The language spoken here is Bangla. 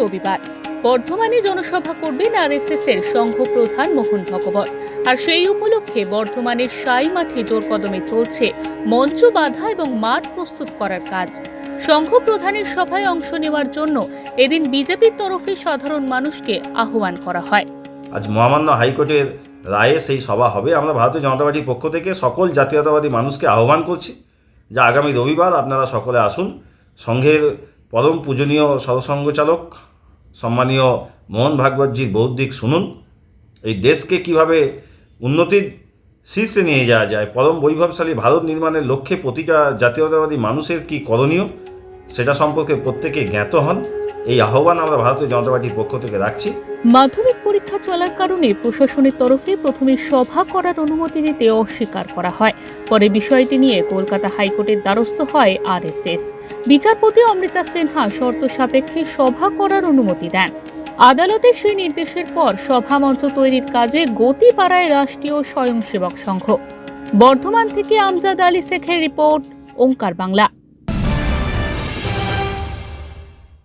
রবিবার বর্ধমানে জনসভা করবেন আরএসএস এর সংঘ প্রধান মোহন ভগবত। আর সেই উপলক্ষে বর্ধমানের সাই মাঠে জোর কদমে চলছে মঞ্চ বাধা এবং মাঠ প্রস্তুত করার কাজ। সংঘ প্রধানের সভায় অংশ নেওয়ার জন্য এদিন বিজেপির তরফে সাধারণ মানুষকে আহ্বান করা হয়। আজ মহামান্য হাইকোর্টের রায়ে সেই সভা হবে। আমরা ভারতীয় জনতা পার্টির পক্ষ থেকে সকল জাতীয়তাবাদী মানুষকে আহ্বান করছি যে আগামী রবিবার আপনারা সকলে আসুন। সংঘের পরম পূজনীয় সরসংঘচালক সম্মানীয় মোহন ভাগবতজির বৌদ্ধিক শুনুন। এই দেশকে কীভাবে উন্নতির শীর্ষে নিয়ে যাওয়া যায়? পরম বৈভবশালী ভারত নির্মাণের লক্ষ্যে প্রতিটা জাতীয়তাবাদী মানুষের কি করণীয়? সেটা সম্পর্কে প্রত্যেকে জ্ঞাত হন। এই আহ্বান আমরা ভারতীয় জনতা পার্টির পক্ষ থেকে রাখছি। মাধ্যমিক পরীক্ষা চলার কারণে প্রশাসনের তরফে প্রথমে সভা করার অনুমতি দিতে অস্বীকার করা হয়। পরে বিষয়টি নিয়ে কলকাতা হাইকোর্টের দ্বারস্থ হয় আরএসএস। বিচারপতি অমৃতা সিনহা শর্ত সাপেক্ষে সভা করার অনুমতি দেন। আদালতের সেই নির্দেশের পর সভা মঞ্চ তৈরির কাজে গতি পাড়ায় রাষ্ট্রীয় স্বয়ংসেবক সংঘ। বর্ধমান থেকে আমজাদ আলী শেখের রিপোর্ট, ওঙ্কার বাংলা।